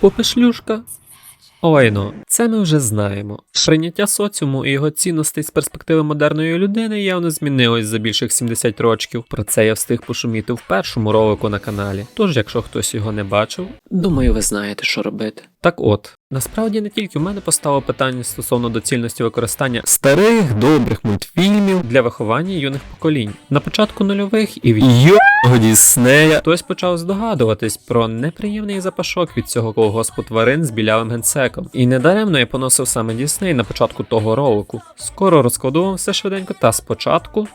Попишлюшка. Ой ну, це ми вже знаємо. Прийняття соціуму і його цінностей з перспективи модерної людини явно змінилось за більших 70 років. Про це я встиг пошуміти в першому ролику на каналі. Тож, якщо хтось його не бачив, думаю, ви знаєте, що робити. Так от, насправді не тільки в мене постало питання стосовно доцільності використання старих добрих мультфільмів для виховання юних поколінь. На початку нульових і в його Діснея хтось почав здогадуватись про неприємний запашок від цього колгоспу тварин з білявим генсеком. І недаремно я поносив саме Дісней на початку того ролику. Скоро розкладу вам все швиденько, та спочатку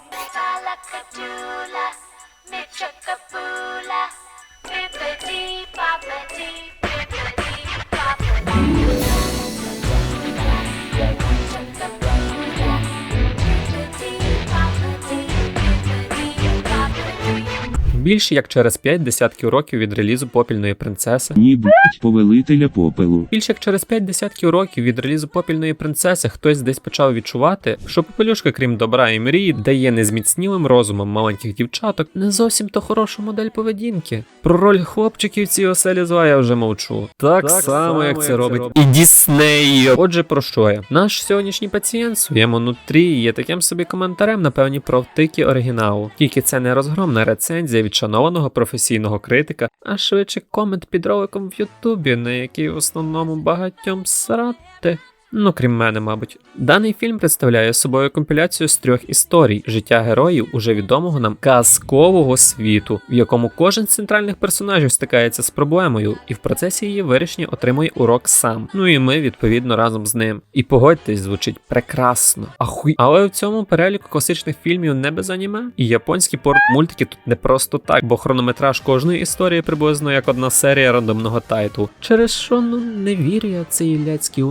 Boppity. більш як через 5 десятків років від релізу попільної принцеси. Ні, блять, повелителя попелу. Більш як через 5 десятків років від релізу попільної принцеси хтось десь почав відчувати, що попелюшка, крім добра і мрії, дає незміцнілим розумом маленьких дівчаток не зовсім то хорошу модель поведінки. Про роль хлопчиків цій оселі зла я вже мовчу. Так, само, як це робить і Дісней. Отже, про що я? Наш сьогоднішній пацієнт своєму нутрі є таким собі коментарем на певні провтики оригіналу. Тільки це не розгромна рецензія від шанованого професійного критика, а швидше комент під роликом в Ютубі, на який в основному багатьом срати. Ну, крім мене, мабуть. Даний фільм представляє собою компіляцію з трьох історій життя героїв уже відомого нам казкового світу, в якому кожен з центральних персонажів стикається з проблемою, і в процесі її вирішення отримує урок сам. Ну і ми, відповідно, разом з ним. І погодьтесь, звучить прекрасно. Ахуй. Але в цьому переліку класичних фільмів не без аніме. І японські порт-мультики тут не просто так, бо хронометраж кожної історії приблизно як одна серія рандомного тайту. Через що ну не вірю я цей ляцький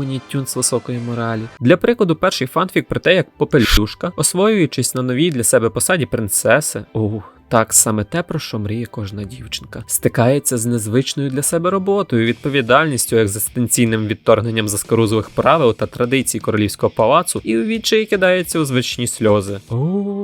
з високої моралі. Для прикладу, перший фанфік про те, як попелюшка, освоюючись на новій для себе посаді принцеси. Ух. Так, саме те, про що мріє кожна дівчинка, стикається з незвичною для себе роботою, відповідальністю, екзистенційним відторгненням заскорузових правил та традицій королівського палацу, і у відчаї кидається у звичні сльози. Оу.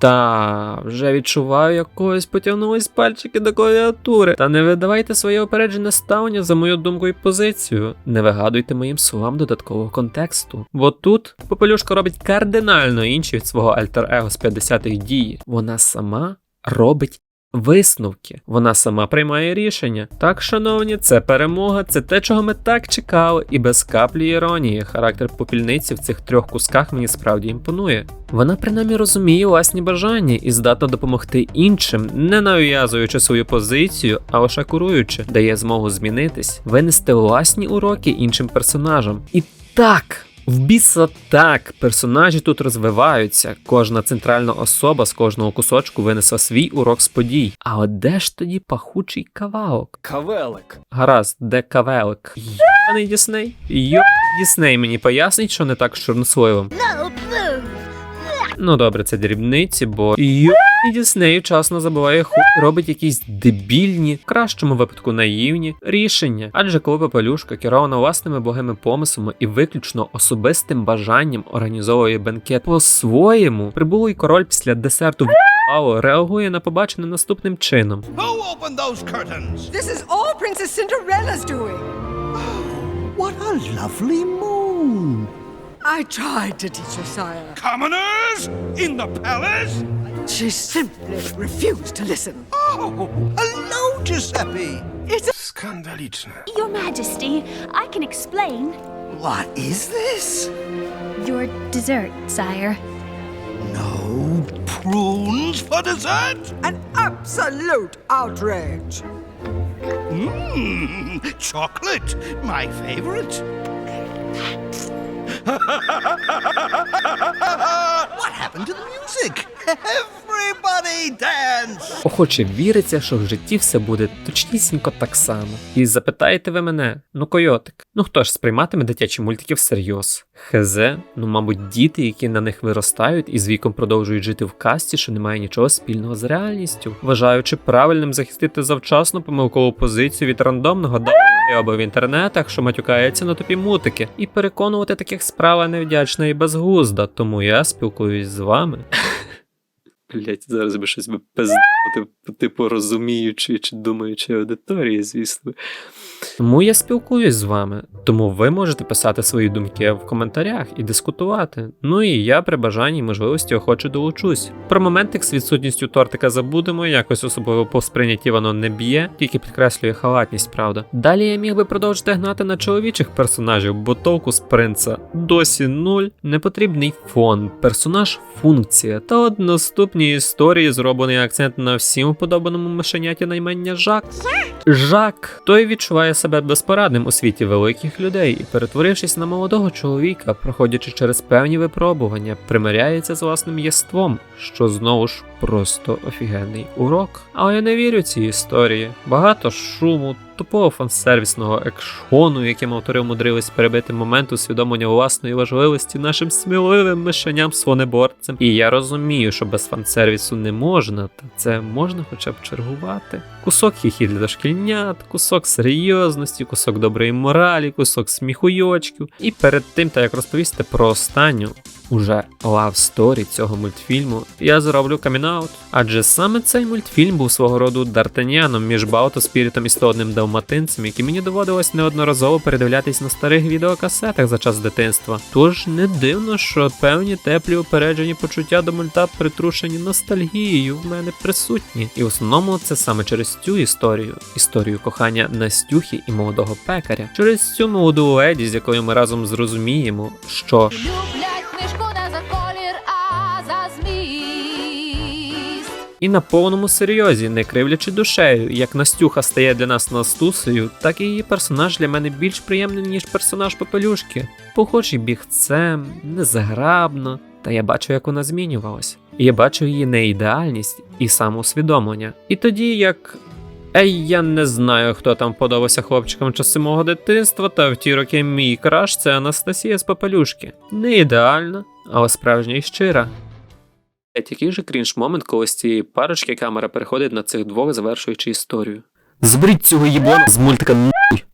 Та вже відчуваю, як когось потягнулись пальчики до клавіатури. Та не видавайте своє опереджене ставлення за мою думку і позицію. Не вигадуйте моїм словам додаткового контексту. Бо тут Попелюшка робить кардинально інші від свого альтер-его з 50-х дії. Вона сама робить. Висновки, вона сама приймає рішення. Так, шановні, це перемога, це те, чого ми так чекали, і без каплі іронії. Характер попільниці в цих трьох кусках мені справді імпонує. Вона принаймні розуміє власні бажання і здатна допомогти іншим, не нав'язуючи свою позицію, а лише куруючи, дає змогу змінитись, винести власні уроки іншим персонажам. І так. В біса так, персонажі тут розвиваються, кожна центральна особа з кожного кусочку винесла свій урок з подій. А от де ж тоді пахучий кавалок? Кавелик. Гаразд, де кавелик? Йоний Дісней? Йо Дісней мені пояснить, що не так з чорносливом. Ну добре, це дрібниці, бо йо Дісней вчасно забуває хуй, робить якісь дебільні, в кращому випадку наївні рішення. Адже коли Папелюшка керована власними богими помислами і виключно особистим бажанням організовує бенкет по-своєму, прибулий король після десерту в Ало реагує на побачене наступним чином. Doing. What a lovely moon. I tried to teach her, sire. Commoners in the palace? She simply refused to listen. Oh, hello, Giuseppe. It's Skandaliczne. Your Majesty, I can explain. What is this? Your dessert, sire. No prunes for dessert? an absolute outrage. Mmm, chocolate, my favorite ha ha ha ha! Dance! Охоче віриться, що в житті все буде точнісінько так само. І запитаєте ви мене, ну койотик, ну хто ж сприйматиме дитячі мультики всерйоз? Хезе, ну мабуть, діти, які на них виростають і з віком продовжують жити в касті, що не має нічого спільного з реальністю, вважаючи правильним захистити завчасно помилкову позицію від рандомного або в інтернетах, що матюкається на тупі мутики, і переконувати таких справа невдячна і безглузда, тому я спілкуюсь з вами. Блять, зараз би щось би пиздати, типу розуміючи чи думаючи аудиторії, звісно. Тому я спілкуюсь з вами, тому ви можете писати свої думки в коментарях і дискутувати. Ну і я при бажанні і можливості охоче долучусь. Про моментик з відсутністю тортика забудемо, якось особливо по сприйнятті воно не б'є, тільки підкреслює халатність, правда. Далі я міг би продовжити гнати на чоловічих персонажів, бо толку з принца досі нуль, непотрібний фон, персонаж функція та одноступні історії, зроблений акцент на всім вподобаному мишеняті наймення Жак. Жак той відчуває себе безпорадним у світі великих людей і, перетворившись на молодого чоловіка, проходячи через певні випробування, примиряється з власним єством, що знову ж просто офігенний урок. Але я не вірю цій історії. Багато шуму, тупого фансервісного екшону, яким автори умудрились перебити момент усвідомлення власної важливості нашим сміливим мишеням свонеборцем. І я розумію, що без фансервісу не можна, та це можна хоча б чергувати. Кусок хіхі для дошкільнят, кусок серйозності, кусок доброї моралі, кусок сміхуйочків. І перед тим, та як розповісти про останню. Уже лав сторі цього мультфільму я зроблю камінаут. Адже саме цей мультфільм був свого роду дартаніаном між Баутоспірітом і 101 далматинцем, які мені доводилось неодноразово передивлятись на старих відеокасетах за час дитинства. Тож не дивно, що певні теплі упереджені почуття до мульта притрушені ностальгією в мене присутні. І в основному це саме через цю історію, історію кохання Настюхи і молодого пекаря, через цю молоду леді, з якою ми разом зрозуміємо, що Люблять не І на повному серйозі, не кривлячи душею, як Настюха стає для нас Настусею, так і її персонаж для мене більш приємний, ніж персонаж Попелюшки. Похожий бігцем, незаграбно, та я бачу, як вона змінювалась. І я бачу її неідеальність і самоусвідомлення. І тоді як. Ей, я не знаю, хто там подобався хлопчикам часи мого дитинства, та в ті роки мій краш це Анастасія з Попелюшки. Не ідеальна, але справжня і щира. Блять, який же крінж момент, коли з цієї парочки камера переходить на цих двох, завершуючи історію. Зберіть цього їблана з мультика.